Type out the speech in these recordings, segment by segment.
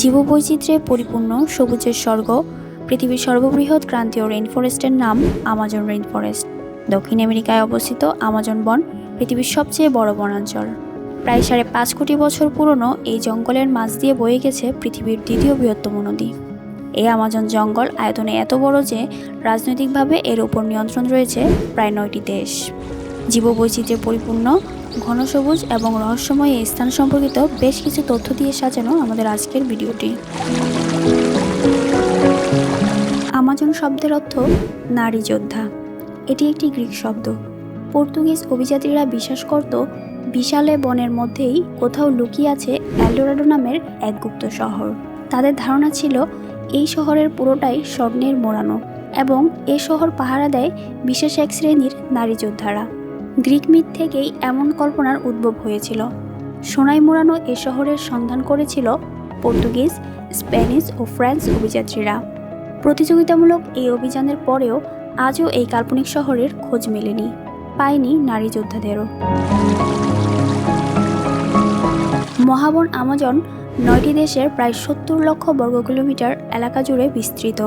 জীববৈচিত্র্যে পরিপূর্ণ সবুজের স্বর্গ, পৃথিবীর সর্ববৃহৎ ক্রান্তীয় রেইনফরেস্টের নাম আমাজন রেইনফরেস্ট দক্ষিণ আমেরিকায় অবস্থিত আমাজন বন পৃথিবীর সবচেয়ে বড় বনাঞ্চল। প্রায় সাড়ে পাঁচ কোটি বছর পুরনো এই জঙ্গলের মাঝ দিয়ে বয়ে গেছে পৃথিবীর দ্বিতীয় বৃহত্তম নদী। এই আমাজন জঙ্গল আয়তনে এত বড় যে, রাজনৈতিকভাবে এর উপর নিয়ন্ত্রণ রয়েছে প্রায় নয়টি দেশ। জীববৈচিত্র্যে পরিপূর্ণ, ঘন সবুজ এবং রহস্যময় এই স্থান সম্পর্কিত বেশ কিছু তথ্য দিয়ে সাজানো আমাদের আজকের ভিডিওটি। আমাজন শব্দের অর্থ নারী যোদ্ধা। এটি একটি গ্রিক শব্দ। পর্তুগিজ অভিযাত্রীরা বিশ্বাস করত, বিশালে বনের মধ্যেই কোথাও লুকিয়ে আছে এলডোরাডো নামের এক গুপ্ত শহর। তাদের ধারণা ছিল, এই শহরের পুরোটাই স্বর্ণের মোড়ানো এবং এ শহর পাহারা দেয় বিশেষ এক শ্রেণির নারী যোদ্ধারা। গ্রিক মিথ থেকেই এমন কল্পনার উদ্ভব হয়েছিল। সোনাই মোড়ানো এ শহরের সন্ধান করেছিল পর্তুগিজ, স্প্যানিশ ও ফ্রান্স অভিযাত্রীরা। প্রতিযোগিতামূলক এই অভিযানের পরেও আজও এই কাল্পনিক শহরের খোঁজ মেলেনি, পায়নি নারী যোদ্ধাদেরও। মহাবন আমাজন নয়টি দেশের প্রায় সত্তর লক্ষ বর্গ কিলোমিটার এলাকা জুড়ে বিস্তৃত।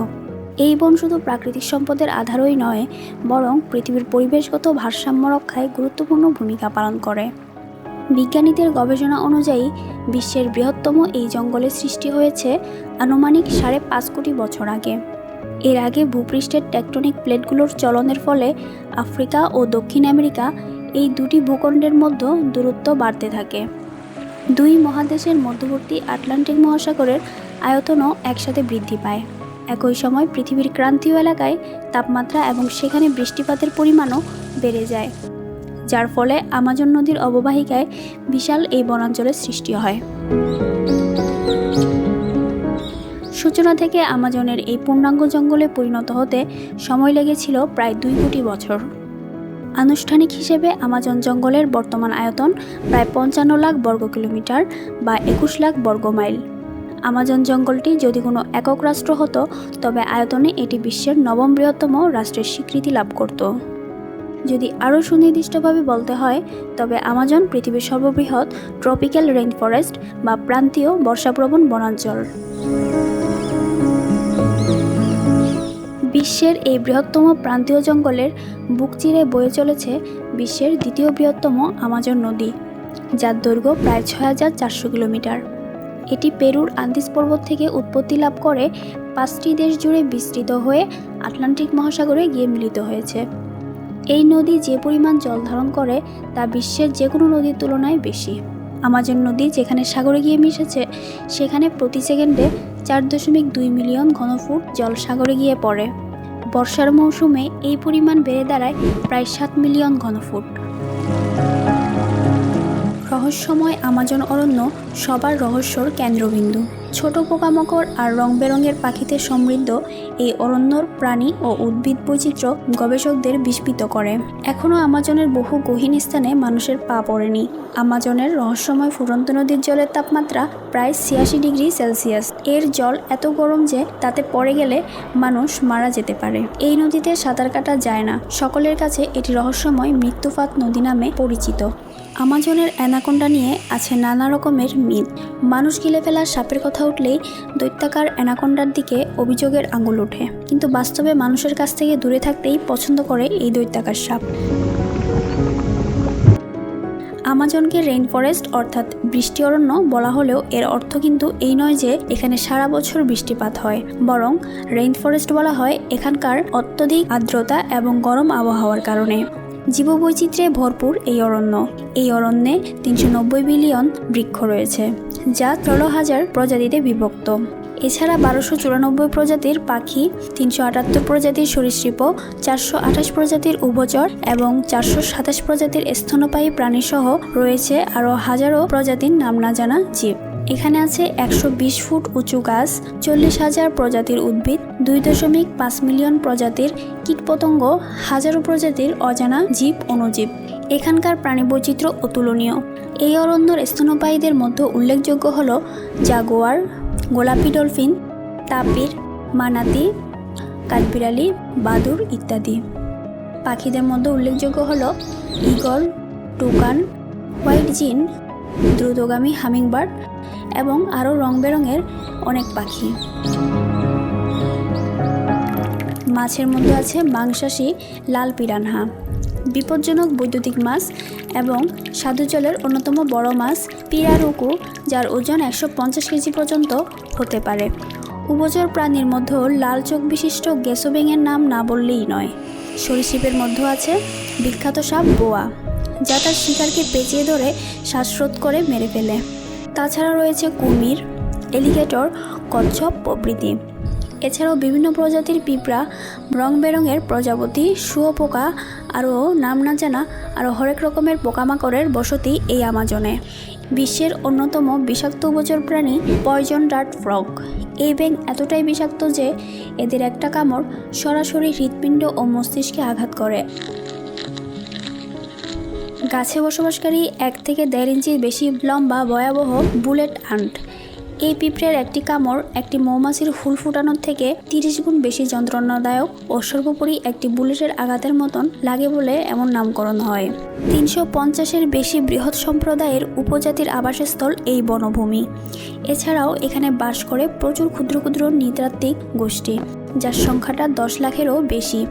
এই বন শুধু প্রাকৃতিক সম্পদের আধারই নয়, বরং পৃথিবীর পরিবেশগত ভারসাম্য রক্ষায় গুরুত্বপূর্ণ ভূমিকা পালন করে। বিজ্ঞানীদের গবেষণা অনুযায়ী, বিশ্বের বৃহত্তম এই জঙ্গলের সৃষ্টি হয়েছে আনুমানিক সাড়ে পাঁচ কোটি বছর আগে। এর আগে ভূপৃষ্ঠের টেকটনিক প্লেটগুলোর চলনের ফলে আফ্রিকা ও দক্ষিণ আমেরিকা এই দুটি ভূখণ্ডের মধ্যে দূরত্ব বাড়তে থাকে। দুই মহাদেশের মধ্যবর্তী আটলান্টিক মহাসাগরের আয়তনও একসাথে বৃদ্ধি পায়। একই সময় পৃথিবীর ক্রান্তীয় এলাকায় তাপমাত্রা এবং সেখানে বৃষ্টিপাতের পরিমাণও বেড়ে যায়, যার ফলে আমাজন নদীর অববাহিকায় বিশাল এই বনাঞ্চলের সৃষ্টি হয়। সূচনা থেকে আমাজনের এই পূর্ণাঙ্গ জঙ্গলে পরিণত হতে সময় লেগেছিল প্রায় দুই কোটি বছর। আনুষ্ঠানিক হিসেবে আমাজন জঙ্গলের বর্তমান আয়তন প্রায় পঞ্চান্ন লাখ বর্গ কিলোমিটার বা একুশ লাখ বর্গ মাইল আমাজন জঙ্গলটি যদি কোনো একক রাষ্ট্র হতো, তবে আয়তনে এটি বিশ্বের নবম বৃহত্তম রাষ্ট্রের স্বীকৃতি লাভ করত। যদি আরও সুনির্দিষ্টভাবে বলতে হয়, তবে আমাজন পৃথিবীর সর্ববৃহৎ ট্রপিক্যাল রেইন ফরেস্ট বা প্রান্তীয় বর্ষাপ্রবণ বনাঞ্চল। বিশ্বের এই বৃহত্তম প্রান্তীয় জঙ্গলের বুক চিরে বয়ে চলেছে বিশ্বের দ্বিতীয় বৃহত্তম আমাজন নদী, যার দৈর্ঘ্য প্রায় ছয় হাজার চারশো কিলোমিটার। এটি পেরুর আন্দিস পর্বত থেকে উৎপত্তি লাভ করে পাঁচটি দেশ জুড়ে বিস্তৃত হয়ে আটলান্টিক মহাসাগরে গিয়ে মিলিত হয়েছে। এই নদী যে পরিমাণ জল ধারণ করে, তা বিশ্বের যে কোনো নদীর তুলনায় বেশি। আমাজন নদী যেখানে সাগরে গিয়ে মিশেছে, সেখানে প্রতি সেকেন্ডে চার দশমিক দুই মিলিয়ন ঘনফুট জল সাগরে গিয়ে পড়ে। বর্ষার মৌসুমে এই পরিমাণ বেড়ে দাঁড়ায় প্রায় সাত মিলিয়ন ঘনফুট। রহস্যময় আমাজন অরণ্য সবার রহস্যর কেন্দ্রবিন্দু। ছোট পোকামাকড় আর রং বেরঙের পাখিতে সমৃদ্ধ এই অরণ্যর প্রাণী ও উদ্ভিদ বৈচিত্র্য গবেষকদের বিস্মিত করে। এখনও আমাজনের বহু গহীন স্থানে মানুষের পা পড়েনি। আমাজনের রহস্যময় ফুরন্ত নদীর জলের তাপমাত্রা প্রায় ছিয়াশি ডিগ্রি সেলসিয়াস। এর জল এত গরম যে তাতে পড়ে গেলে মানুষ মারা যেতে পারে। এই নদীতে সাঁতার কাটা যায় না। সকলের কাছে এটি রহস্যময় মৃত্যুফাত নদী নামে পরিচিত। আমাজনের অ্যানাকোন্ডা নিয়ে আছে নানা রকমের মিথ মানুষ গিলে ফেলা সাপের কথা উঠলেই দৈত্যাকার অ্যানাকোন্ডার দিকে অভিযোগের আঙুল ওঠে। কিন্তু বাস্তবে মানুষের কাছ থেকে দূরে থাকতেই পছন্দ করে এই দৈত্যাকার সাপ। আমাজনকে রেইন ফরেস্ট অর্থাৎ বৃষ্টি অরণ্য বলা হলেও এর অর্থ কিন্তু এই নয় যে এখানে সারা বছর বৃষ্টিপাত হয়। বরং রেইন ফরেস্ট বলা হয় এখানকার অত্যধিক আর্দ্রতা এবং গরম আবহাওয়ার কারণে। জীববৈচিত্র্যে ভরপুর এই অরণ্য। এই অরণ্যে তিনশো নব্বই বিলিয়ন বৃক্ষ রয়েছে, যা ষোলো হাজার প্রজাতিতে বিভক্ত। এছাড়া বারোশো চুরানব্বই প্রজাতির পাখি, তিনশো আটাত্তর প্রজাতির সরীসৃপ, চারশো আঠাশ প্রজাতির উভচর এবং চারশো সাতাশ প্রজাতির স্তন্যপায়ী প্রাণীসহ রয়েছে আরও হাজারো প্রজাতির নাম না জানা জীব। এখানে আছে একশো বিশ ফুট উঁচু গাছ, চল্লিশ হাজার প্রজাতির উদ্ভিদ, দুই দশমিক পাঁচ মিলিয়ন প্রজাতির কীটপতঙ্গ, হাজারো প্রজাতির অজানা জীব অণুজীব এখানকার প্রাণী বৈচিত্র্য অতুলনীয়। এই অরণ্যর স্তনপায়ীদের মধ্যে উল্লেখযোগ্য হল জাগোয়ার, গোলাপি ডলফিন, তাপির, মানাতি, কাঠবিড়ালি, বাদুর ইত্যাদি। পাখিদের মধ্যে উল্লেখযোগ্য হল ইগল টুকান, হোয়াইট জিন, দ্রুতগামী হামিংবার্ড এবং আরও রং বেরঙের অনেক পাখি। মাছের মধ্যে আছে মাংসাশী, লাল পিরানহা, বিপজ্জনক বৈদ্যুতিক মাছ এবং স্বাদু জলের অন্যতম বড় মাছ পিরারুকু, যার ওজন একশো পঞ্চাশ কেজি পর্যন্ত হতে পারে। উভচর প্রাণীর মধ্যেও লাল চোখ বিশিষ্ট গেসোবেঙের নাম না বললেই নয়। সরীসৃপের মধ্যে আছে বিখ্যাত সাপ বোয়া, যা তার শিকারকে পেঁচিয়ে ধরে শ্বাসরোধ করে মেরে ফেলে। তাছাড়া রয়েছে কুমির এলিগেটর কচ্ছপ প্রভৃতি। এছাড়াও বিভিন্ন প্রজাতির পিঁপড়া রং বেরঙের প্রজাপতি, শুয়োপোকা, আরও নাম না জানা আরও হরেক রকমের পোকামাকড়ের বসতি এই আমাজনে। বিশ্বের অন্যতম বিষাক্ত উভচর প্রাণী পয়জন ডার্ট ফ্রগ। এই ব্যাঙ এতটাই বিষাক্ত যে এদের একটা কামড় সরাসরি হৃৎপিণ্ড ও মস্তিষ্কে আঘাত করে। গাছে বসবাসকারী এক থেকে দেড় ইঞ্চির বেশি লম্বা ভয়াবহ বুলেট আন্ট। এই পিঁপড়ের একটি কামড় একটি মৌমাছির হুল ফুটানোর থেকে তিরিশ গুণ বেশি যন্ত্রণাদায়ক ও সর্বোপরি একটি বুলেটের আঘাতের মতন লাগে বলে এমন নামকরণ হয়। তিনশো পঞ্চাশের বেশি বৃহৎ সম্প্রদায়ের উপজাতির আবাসস্থল এই বনভূমি। এছাড়াও এখানে বাস করে প্রচুর ক্ষুদ্র ক্ষুদ্র নৃতাত্ত্বিক গোষ্ঠী, যার সংখ্যাটা দশ লাখেরও বেশি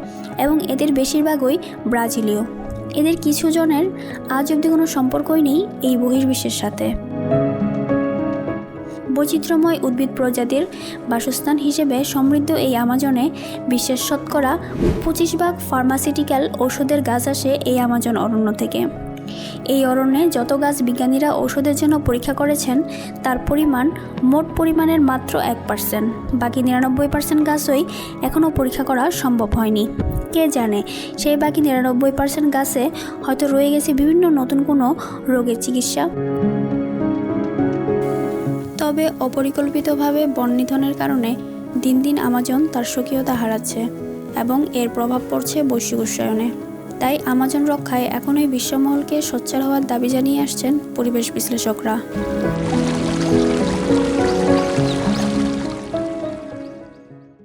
এবং এদের বেশিরভাগই ব্রাজিলীয়। এদের কিছু জনের আজ অবধি কোনো সম্পর্কই নেই এই বহির্বিশ্বের সাথে। বৈচিত্র্যময় উদ্ভিদ প্রজাতির বাসস্থান হিসেবে সমৃদ্ধ এই আমাজনে বিশ্বের শতকরা পঁচিশ ভাগ ফার্মাসিউটিক্যাল ওষুধের গাছ আসে এই আমাজন অরণ্য থেকে। এই অরণ্যে যত গাছ বিজ্ঞানীরা ওষুধের জন্য পরীক্ষা করেছেন, তার পরিমাণ মোট পরিমাণের মাত্র এক পার্সেন্ট বাকি নিরানব্বই পার্সেন্ট গাছই এখনও পরীক্ষা করা সম্ভব হয়নি। কে জানে? সেই বাকি নিরানব্বই পার্সেন্ট গাছে হয়তো রয়ে গেছে বিভিন্ন নতুন কোনো রোগের চিকিৎসা। তবে অপরিকল্পিতভাবে বন নিধনের কারণে দিন দিন আমাজন তার স্বকীয়তা হারাচ্ছে এবং এর প্রভাব পড়ছে বৈশ্বিক উষ্ণায়নে। তাই আমাজন রক্ষায় এখনই বিশ্বমহলকে সোচ্চার হওয়ার দাবি জানিয়ে আসছেন পরিবেশ বিশ্লেষকরা।